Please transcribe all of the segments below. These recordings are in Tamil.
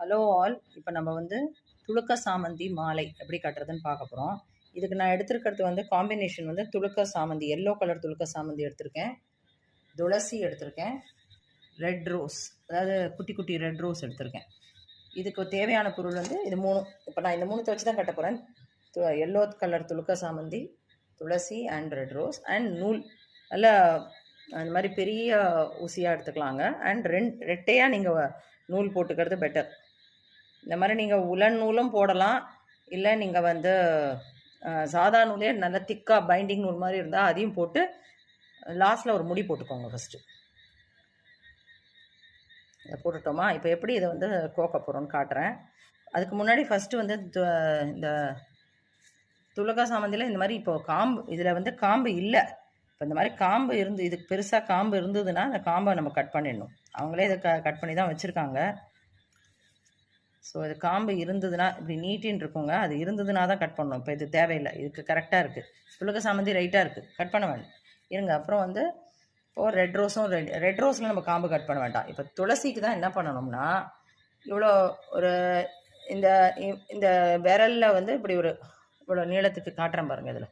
ஹலோ ஆல் இப்போ நம்ம வந்து துளுக்க சாமந்தி மாலை எப்படி கட்டுறதுன்னு பார்க்க போகிறோம் இதுக்கு நான் எடுத்திருக்கிறது வந்து காம்பினேஷன் வந்து துளுக்க சாமந்தி எல்லோ கலர் துளுக்க சாமந்தி எடுத்திருக்கேன். துளசி எடுத்திருக்கேன். ரெட் ரோஸ் அதாவது குட்டி குட்டி ரெட் ரோஸ் எடுத்திருக்கேன். இதுக்கு தேவையான பொருள் வந்து இது மூணு. இப்போ நான் இந்த மூணுத்தை வச்சு தான் கட்ட போகிறேன் எல்லோ கலர் துளுக்க சாமந்தி துளசி அண்ட் ரெட் ரோஸ் அண்ட் நூல். நல்லா அந்த மாதிரி பெரிய ஊசியாக எடுத்துக்கலாங்க. அண்ட் ரெண் ரெட்டையாக நீங்கள் நூல் போட்டுக்கிறது பெட்டர் இந்த மாதிரி நீங்கள் உலன் நூலும் போடலாம். இல்லை நீங்கள் வந்து சாதா நூலே நல்லா திக்காக பைண்டிங் நூல் மாதிரி இருந்தால் அதையும் போட்டு லாஸ்ட்டில் ஒரு முடி போட்டுக்கோங்க ஃபஸ்ட்டு இதை போட்டுட்டோமா? இப்போ எப்படி இதை வந்து கோக்க போகிறோன்னு காட்டுறேன். அதுக்கு முன்னாடி ஃபஸ்ட்டு வந்து இந்த துலகா சாமந்தியில் இந்த மாதிரி இப்போ காம்பு இதில் வந்து காம்பு இல்லை. இப்போ இந்த மாதிரி காம்பு இருந்து இதுக்கு பெருசாக காம்பு இருந்ததுன்னா அந்த காம்பை நம்ம கட் பண்ணிடணும். அவங்களே இதை க கட் பண்ணி தான் வச்சுருக்காங்க. ஸோ இது காம்பு இருந்ததுன்னா இப்படி நீட்டின்னு இருக்குங்க அது இருந்ததுன்னா தான் கட் பண்ணணும். இப்போ இது தேவையில்லை. இதுக்கு கரெக்டாக இருக்குது துலக சாமந்தி ரைட்டாக இருக்குது கட் பண்ண வேண்டாம். இருங்க அப்புறம் வந்து இப்போது ரெட் ரோஸும் ரெட் ரெட் ரோஸில் நம்ம காம்பு கட் பண்ண வேண்டாம். இப்போ துளசிக்கு தான் என்ன பண்ணணும்னா இவ்வளோ ஒரு இந்த இந்த விரலில் வந்து இப்படி ஒரு இவ்வளோ நீளத்துக்கு காட்டுறேன் பாருங்கள் இதில்.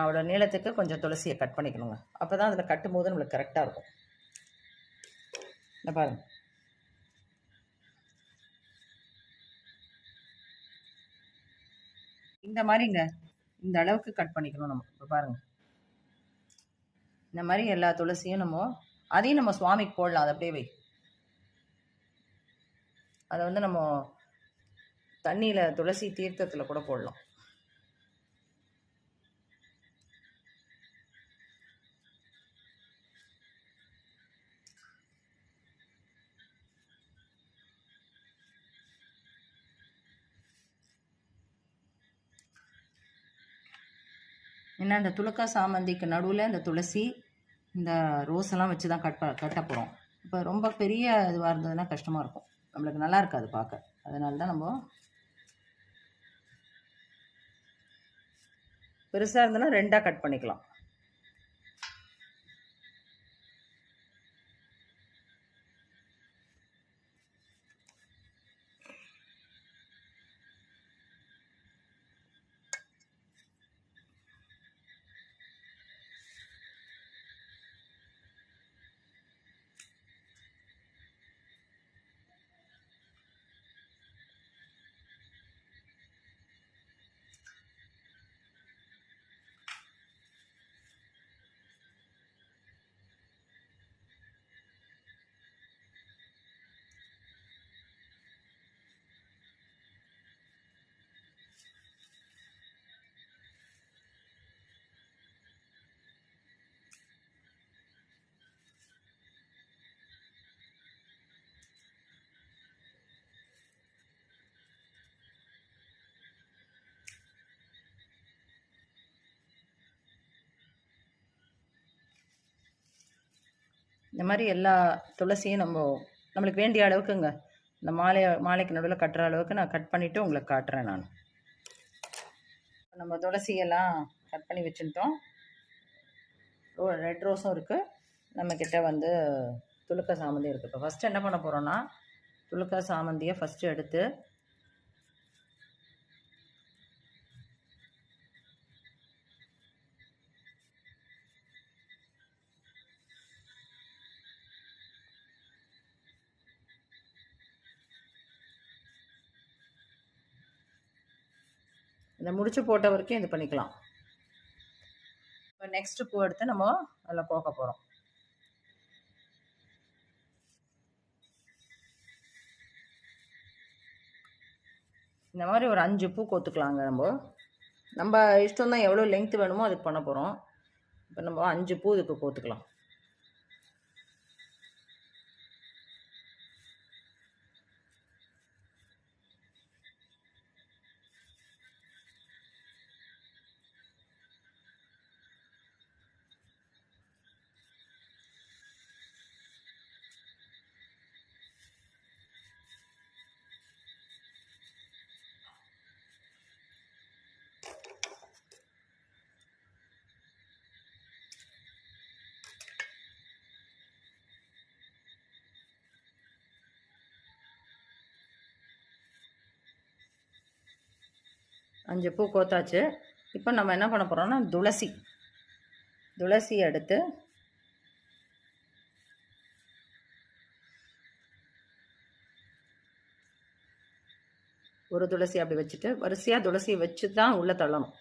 அவ்வளோ நீளத்துக்கு கொஞ்சம் துளசியை கட் பண்ணிக்கணுங்க. அப்போ தான் அதில் கட்டும் போது நம்மளுக்கு கரெக்டாக இருக்கும். இந்த பாருங்கள் இந்த மாதிரிங்க. இந்த அளவுக்கு கட் பண்ணிக்கணும் நம்ம. இப்போ பாருங்க. இந்த மாதிரி எல்லா துளசியும் நம்ம அதையும் நம்ம சுவாமிக்கு போடலாம். அதை அப்படியே வை. அதை வந்து நம்ம தண்ணியில் துளசி தீர்த்தத்தில் கூட போடலாம். ஏன்னா இந்த துளக்கா சாமந்திக்கு நடுவில் இந்த துளசி இந்த ரோஸ் எல்லாம் வச்சு தான் கட் ப கட்ட போகிறோம் இப்போ ரொம்ப பெரிய இதுவாக இருந்ததுன்னா கஷ்டமாக இருக்கும். நம்மளுக்கு நல்லா இருக்காது பார்க்க. அதனால தான் நம்ம பெருசாக இருந்ததுன்னா ரெண்டாக கட் பண்ணிக்கலாம். இந்த மாதிரி எல்லா துளசியும் நம்ம நம்மளுக்கு வேண்டிய அளவுக்குங்க. இந்த மாலை மாலைக்கு நடுவில் கட்டுற அளவுக்கு நான் கட் பண்ணிவிட்டு உங்களுக்கு காட்டுறேன் நான். நம்ம துளசியெல்லாம் கட் பண்ணி வச்சுட்டோம். ரெட் ரோஸும் இருக்குது நம்மக்கிட்ட வந்து துளுக்க சாமந்தி இருக்குது இப்போ ஃபஸ்ட்டு என்ன பண்ண போகிறோன்னா துளுக்க சாமந்தியை ஃபஸ்ட்டு எடுத்து இந்த முடிச்சு போட்ட வரைக்கும் இது பண்ணிக்கலாம். இப்போ நெக்ஸ்ட் பூ எடுத்து நம்ம அதில் கோக்க போகிறோம் இந்த மாதிரி ஒரு அஞ்சு பூ கோத்துக்கலாங்க நம்ம. நம்ம இஷ்டம் தான் எவ்வளோ லென்த்து வேணுமோ அதுக்கு பண்ண போகிறோம் இப்போ நம்ம அஞ்சு பூ இதுக்கு கோத்துக்கலாம். அஞ்சு பூ கோத்தாச்சு. இப்போ நம்ம என்ன பண்ண போகிறோம்னா துளசி. துளசி எடுத்து ஒரு துளசி அப்படி வச்சுட்டு வரிசையாக துளசி வச்சு தான் உள்ளே தள்ளணும்.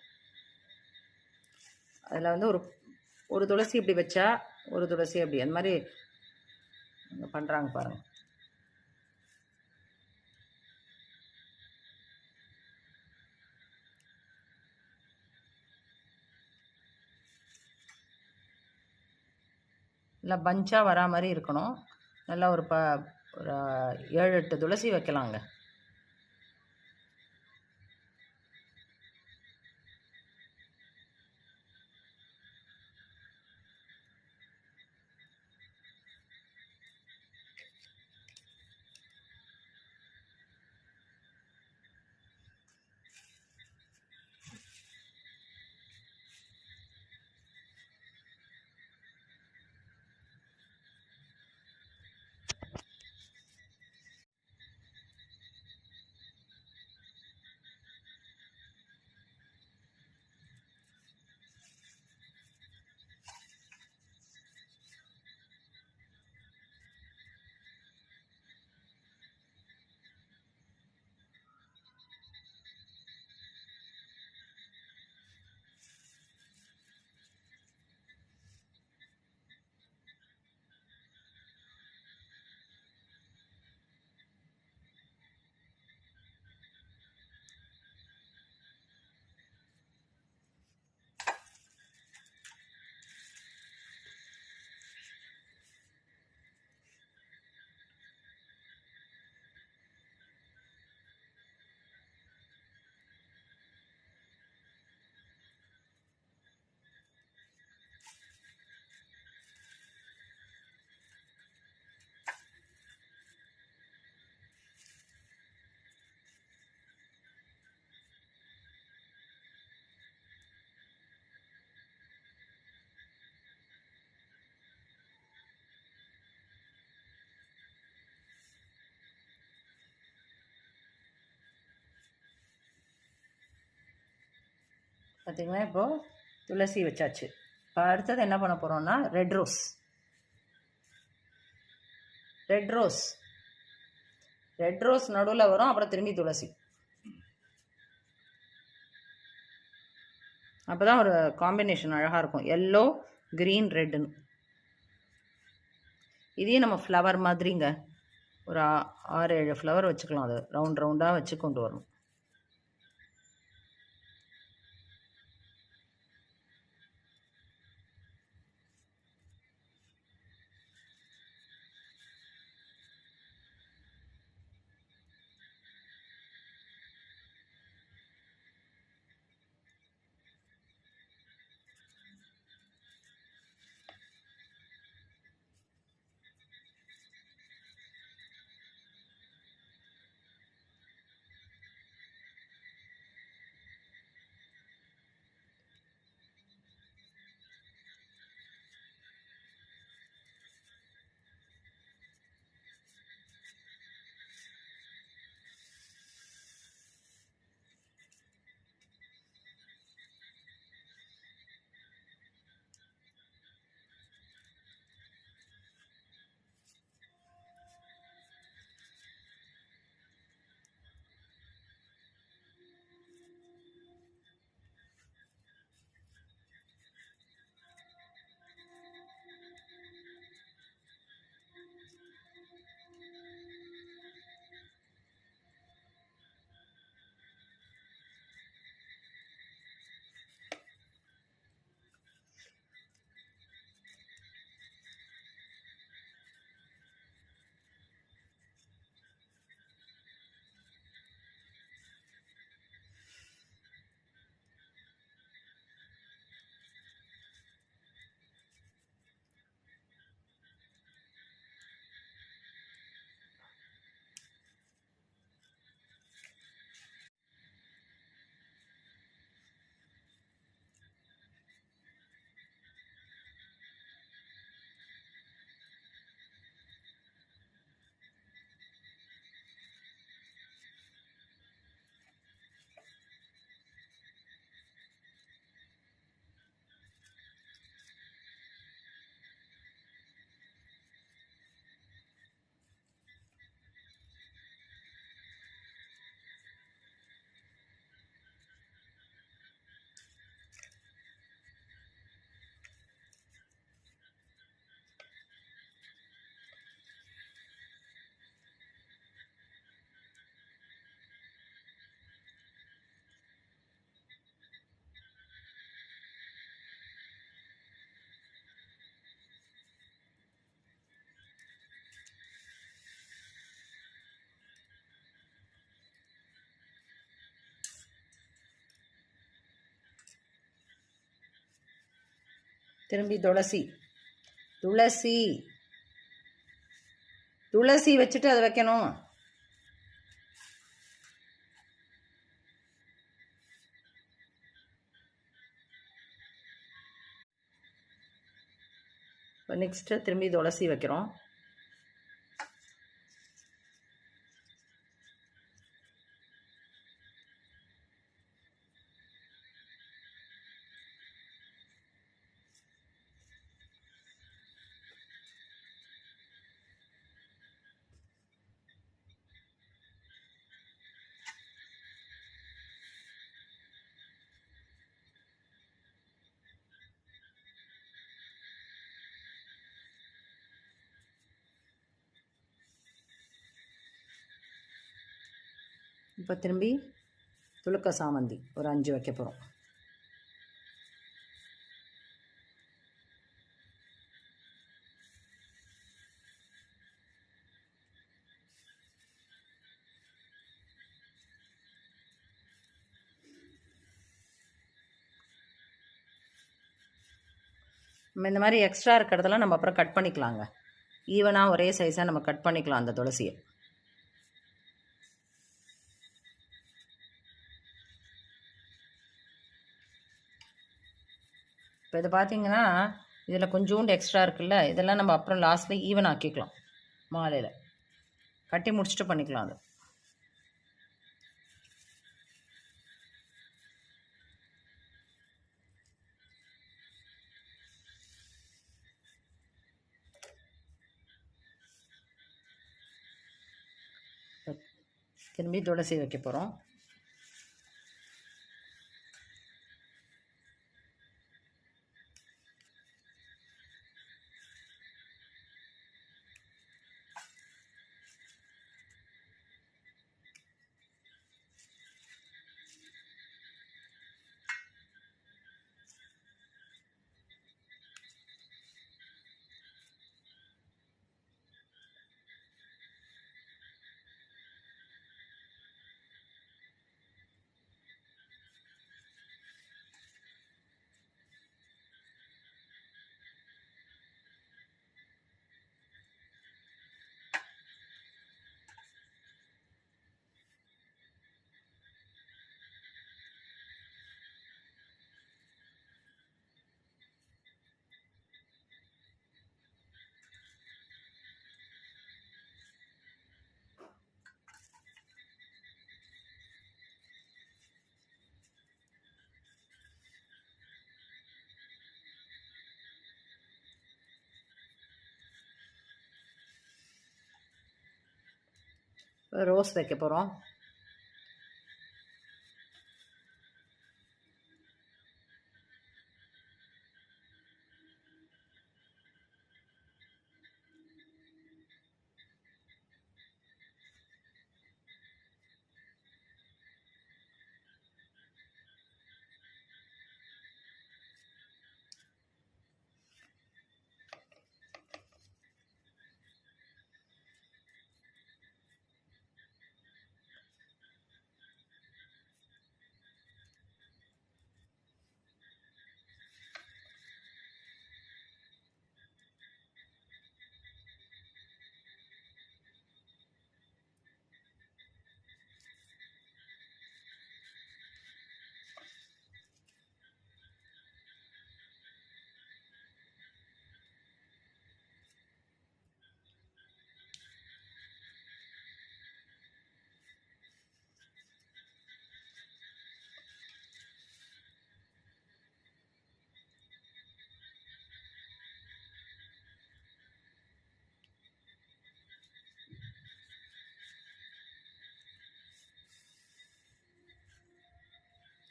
அதில் வந்து ஒரு ஒரு துளசி இப்படி வச்சா ஒரு துளசி அப்படி. அந்த மாதிரி பண்ணுறாங்க பாருங்கள் நல்லா பஞ்சாக வரா மாதிரி இருக்கணும். நல்லா ஒரு ப ஒரு ஏழு எட்டு துளசி வைக்கலாங்க. பார்த்திங்கன்னா இப்போது துளசி வச்சாச்சு. இப்போ அடுத்தது என்ன பண்ண போகிறோம்னா red rose red rose red rose நடுவில் வரும் அப்புறம் திரும்பி துளசி. அப்போ தான் ஒரு காம்பினேஷன் அழகாக இருக்கும். எல்லோ க்ரீன் ரெட்டுன்னு இதையும் நம்ம ஃப்ளவர் மாதிரிங்க. ஒரு ஆறு ஏழு ஃப்ளவர் வச்சுக்கலாம். அது ரவுண்ட் ரவுண்டாக வச்சு கொண்டு வரணும். திரும்பி துளசி. துளசி. துளசி வச்சுட்டு அதை வைக்கணும். இப்போ நெக்ஸ்ட்டு திரும்பி துளசி வைக்கிறோம். இப்போ திரும்பி துளுக்க சாமந்தி ஒரு அஞ்சு வைக்க போகிறோம் நம்ம இந்த மாதிரி எக்ஸ்ட்ரா இருக்கிறதெல்லாம் நம்ம அப்புறம் கட் பண்ணிக்கலாங்க. ஈவனாக ஒரே சைஸாக நம்ம கட் பண்ணிக்கலாம் அந்த துளசியை. இப்போ இது பார்த்தீங்கன்னா இதில் கொஞ்சோண்டு எக்ஸ்ட்ரா இருக்குல்ல இதெல்லாம் நம்ம அப்புறம் லாஸ்ட்டில் ஈவன் ஆக்கிக்கலாம் மாலையில். கட்டி முடிச்சுட்டு பண்ணிக்கலாம் அது. திரும்பி துளசி வைக்க போகிறோம் ரோஸ் வைக்க போகிறோம்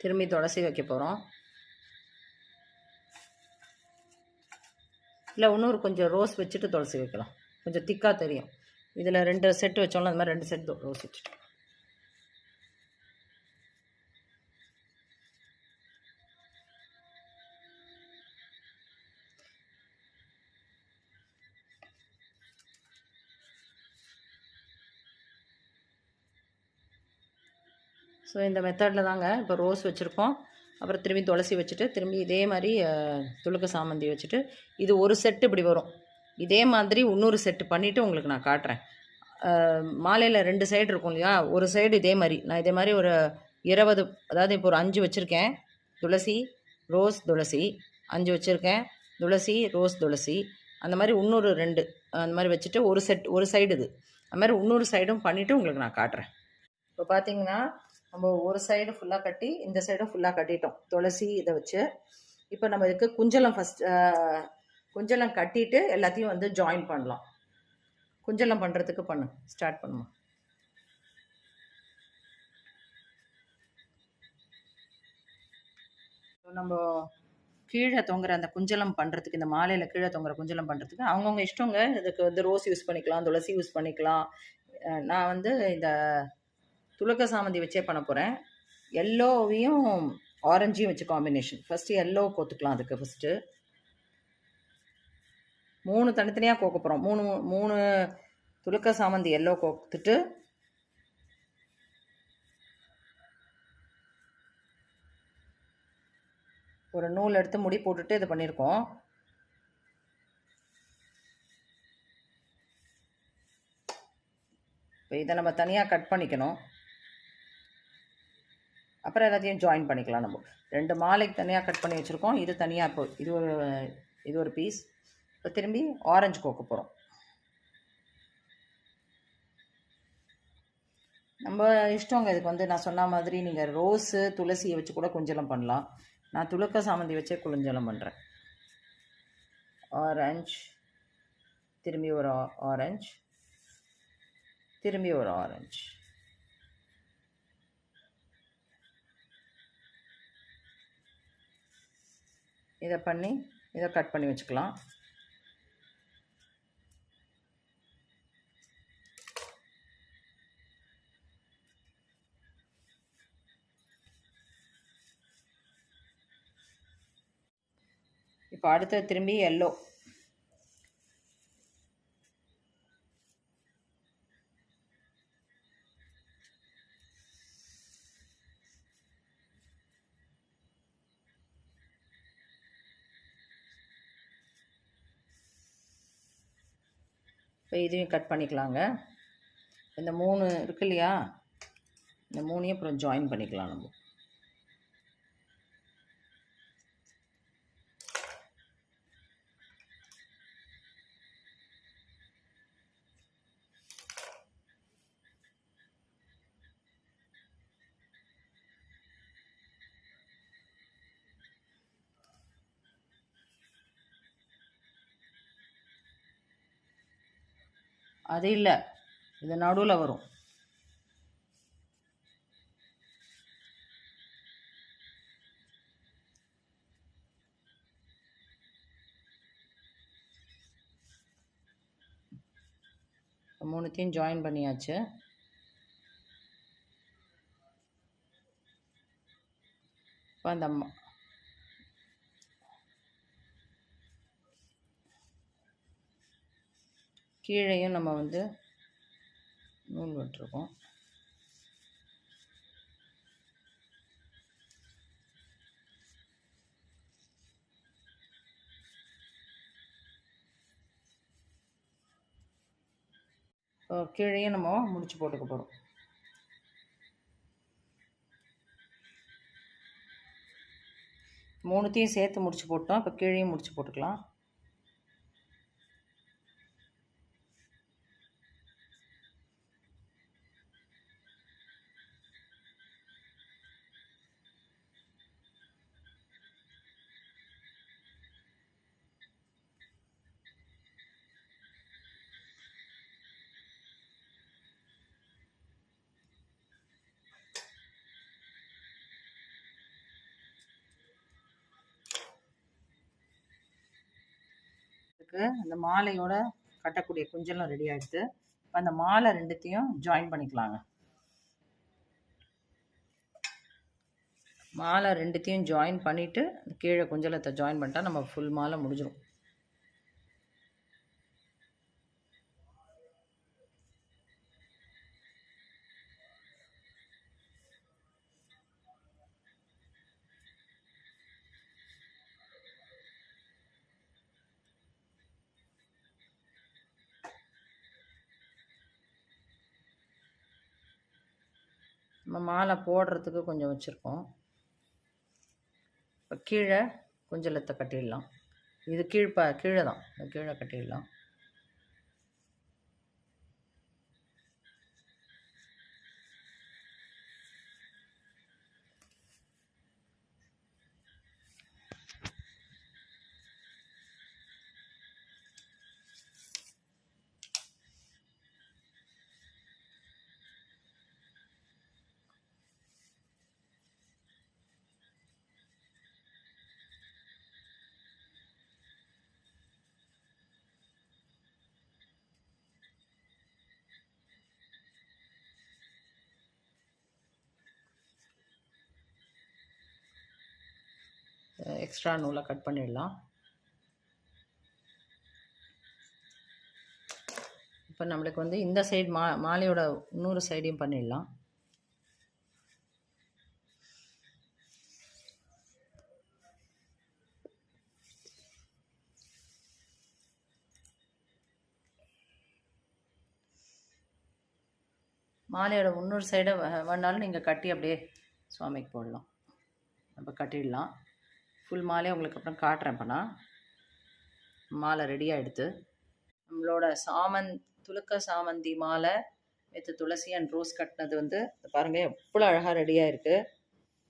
திரும்பி துளசி வைக்க போகிறோம் இல்லை இன்னொரு கொஞ்சம் ரோஸ் வச்சுட்டு துளசி வைக்கலாம். கொஞ்சம் திக்காக தெரியும். இதில் ரெண்டு செட்டு வச்சோம்ல அந்த மாதிரி ரெண்டு செட் ரோஸ் வச்சுட்டு. ஸோ இந்த மெத்தடில் தாங்க இப்போ ரோஸ் வச்சுருக்கோம். அப்புறம் திரும்பி துளசி வச்சுட்டு திரும்பி இதே மாதிரி துளுக்க சாமந்தி வச்சுட்டு இது ஒரு செட்டு இப்படி வரும். இதே மாதிரி இன்னொரு செட்டு பண்ணிவிட்டு உங்களுக்கு நான் காட்டுறேன். மாலையில் ரெண்டு சைடு இருக்கும் இல்லையா? ஒரு சைடு இதே மாதிரி. நான் இதே மாதிரி ஒரு இருபது அதாவது இப்போ ஒரு அஞ்சு வச்சுருக்கேன். துளசி ரோஸ் துளசி அஞ்சு வச்சுருக்கேன். துளசி ரோஸ் துளசி அந்த மாதிரி இன்னொரு ரெண்டு அந்த மாதிரி வச்சுட்டு ஒரு செட் ஒரு சைடு இது. அது மாதிரி இன்னொரு சைடும் பண்ணிவிட்டு உங்களுக்கு நான் காட்டுறேன். இப்போ பார்த்தீங்கன்னா நம்ம ஒரு சைடு ஃபுல்லாக கட்டி இந்த சைடும் ஃபுல்லாக கட்டிட்டோம். துளசி இதை வச்சு. இப்போ நம்ம இதுக்கு குஞ்சலம் ஃபஸ்ட் குஞ்சலம் கட்டிட்டு எல்லாத்தையும் வந்து ஜாயின் பண்ணலாம். குஞ்சலம் பண்ணுறதுக்கு பண்ணு. ஸ்டார்ட் பண்ணுமா? இப்போ நம்ம கீழே தொங்குற அந்த குஞ்சலம் பண்ணுறதுக்கு இந்த மாலையில் கீழே தொங்குற குஞ்சலம் பண்ணுறதுக்கு அவங்கவுங்க இஷ்டங்க. இதுக்கு வந்து ரோஸ் யூஸ் பண்ணிக்கலாம் துளசி யூஸ் பண்ணிக்கலாம். நான் வந்து இந்த துளக்க சாமந்தி வச்சே பண்ண போகிறேன் எல்லோவையும் ஆரஞ்சையும் வச்சு காம்பினேஷன் ஃபஸ்ட்டு எல்லோ கோத்துக்கலாம் அதுக்கு ஃபஸ்ட்டு மூணு தனித்தனியாக கோக்க போகிறோம் மூணு மூணு துளுக்க சாமந்தி எல்லோ கோத்துட்டு ஒரு நூல் எடுத்து முடி போட்டுட்டு இது பண்ணியிருக்கோம் இப்போ இதை நம்ம தனியாக கட் பண்ணிக்கணும். அப்புறம் எல்லாத்தையும் ஜாயின் பண்ணிக்கலாம் நம்ம. ரெண்டு மாலைக்கு தனியாக கட் பண்ணி வச்சுருக்கோம். இது தனியாக இப்போ இது ஒரு இது ஒரு பீஸ் இப்போ திரும்பி ஆரஞ்சு கோக்க போகிறோம் நம்ம இஷ்டங்க இதுக்கு வந்து நான் சொன்ன மாதிரி நீங்கள் ரோஸு துளசியை வச்சு கூட குஞ்சலம் பண்ணலாம். நான் துளக்க சாமந்தி வச்சே குளிஞ்சலம் பண்ணுறேன் ஆரஞ்ச் திரும்பி ஒரு ஆரஞ்ச் திரும்பி ஒரு ஆரஞ்சு இதை பண்ணி இதை கட் பண்ணி வச்சுக்கலாம். இப்போ அடுத்த திரும்பி எல்லோ இதையும் கட் பண்ணிக்கலாங்க. இந்த மூணு இருக்கு இல்லையா? இந்த மூணையும் அப்புறம் ஜாயின் பண்ணிக்கலாம் நம்ம. அது இல்லை. இது நடுவில் வரும். மூணுத்தையும் ஜாயின் பண்ணியாச்சு. இப்போ அந்த கீழேயும் நம்ம வந்து நூல் விட்டுருக்கோம். இப்போ கீழேயும் நம்ம முடிச்சு போட்டுக்க போகிறோம் மூணுத்தையும் சேர்த்து முடிச்சு போட்டோம். இப்போ கீழேயும் முடிச்சு போட்டுக்கலாம். இருக்கு அந்த மாலையோட கட்டக்கூடிய குஞ்சலும் ரெடி ஆகிடுது இப்போ அந்த மாலை ரெண்டுத்தையும் ஜாயின் பண்ணிக்கலாங்க. மாலை ரெண்டுத்தையும் ஜாயின் பண்ணிவிட்டு கீழே குஞ்சலத்தை ஜாயின் பண்ணிட்டா நம்ம ஃபுல் மாலை முடிஞ்சிடும் நம்ம மாலை போடுறதுக்கு கொஞ்சம் வச்சுருக்கோம். இப்போ கீழே குஞ்சலத்தை கட்டிடலாம். இது கீழ்ப்ப கீழே தான். கீழே கட்டிடலாம். எக்ஸ்ட்ரா நூலை கட் பண்ணிடலாம். இப்போ நம்மளுக்கு வந்து இந்த சைடு மா மாலையோட இன்னொரு சைடையும் பண்ணிடலாம். மாலையோட இன்னொரு சைடை வேணாலும் நீங்கள் கட்டி அப்படியே சுவாமிக்கு போடலாம். நம்ம கட்டிடலாம். ஃபுல் மாலையை உங்களுக்கு அப்புறம் காட்டுறேன் இப்போ நான் மாலை ரெடியாக எடுத்து. நம்மளோட சாமந்த் துலுக்க சாமந்தி மாலை வித் துளசி அண்ட் ரோஸ் கட்டினது வந்து பாருங்கள் எவ்வளோ அழகாக ரெடியாக இருக்குது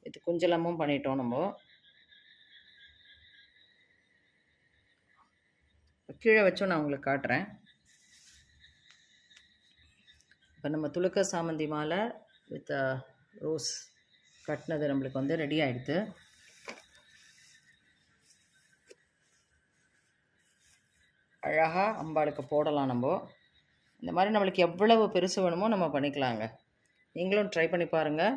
வித்து குஞ்சலமும் பண்ணிட்டோம் நம்ம. கீழே வச்சும் நான் உங்களுக்கு காட்டுறேன். இப்போ நம்ம துலுக்க சாமந்தி மாலை வித் ரோஸ் கட்டினது நம்மளுக்கு வந்து ரெடி ஆகிடுது அழகாக அம்பாளுக்கு போடலாம் நம்ம. இந்த மாதிரி நம்மளுக்கு எவ்வளவு பெருசு வேணுமோ நம்ம பண்ணிக்கலாங்க. நீங்களும் ட்ரை பண்ணி பாருங்கள்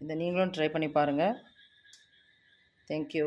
இதை நீங்களும் ட்ரை பண்ணி பாருங்கள் தேங்க்யூ